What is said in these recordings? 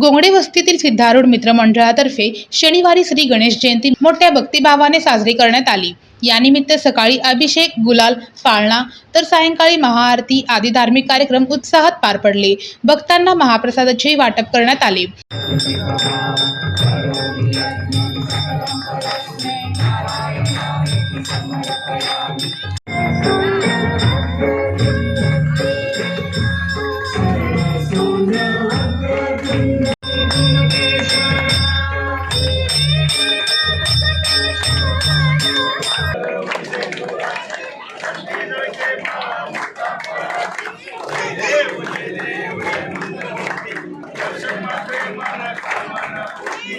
गोंगडे वस्तीतील सिद्धारूढ मित्रमंडळातर्फे शनिवारी श्री गणेश जयंती मोठ्या भक्तिभावाने साजरी करण्यात आली. यानिमित्त सकाळी अभिषेक गुलाल पाळणा तर सायंकाळी महाआरती आदी धार्मिक कार्यक्रम उत्साहात पार पडले. भक्तांना महाप्रसादाचे वाटप करण्यात आले.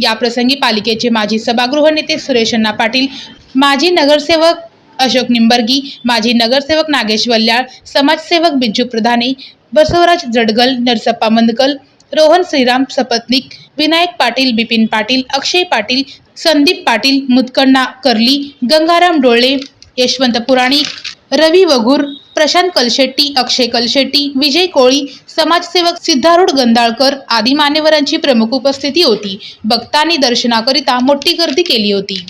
याप्रसंगी पालिकेचे माजी सभागृह नेते सुरेश अण्णा पाटील माजी नगरसेवक अशोक निंबर्गी माजी नगरसेवक नागेश वल्याळ समाजसेवक बिज्जू प्रधाने बसवराज जडगल नरसप्पा मंदकल रोहन श्रीराम सपत्निक विनायक पाटील बिपिन पाटील अक्षय पाटील संदीप पाटील मुतकण्णा कर्ली गंगाराम डोळे यशवंत पुराणिक रवी वघूर प्रशांत कलशेट्टी अक्षय कलशेट्टी विजय कोळी समाजसेवक सिद्धारूढ गंधाळकर आदी मान्यवरांची प्रमुख उपस्थिती होती. भक्तांनी दर्शनाकरिता मोठी गर्दी केली होती.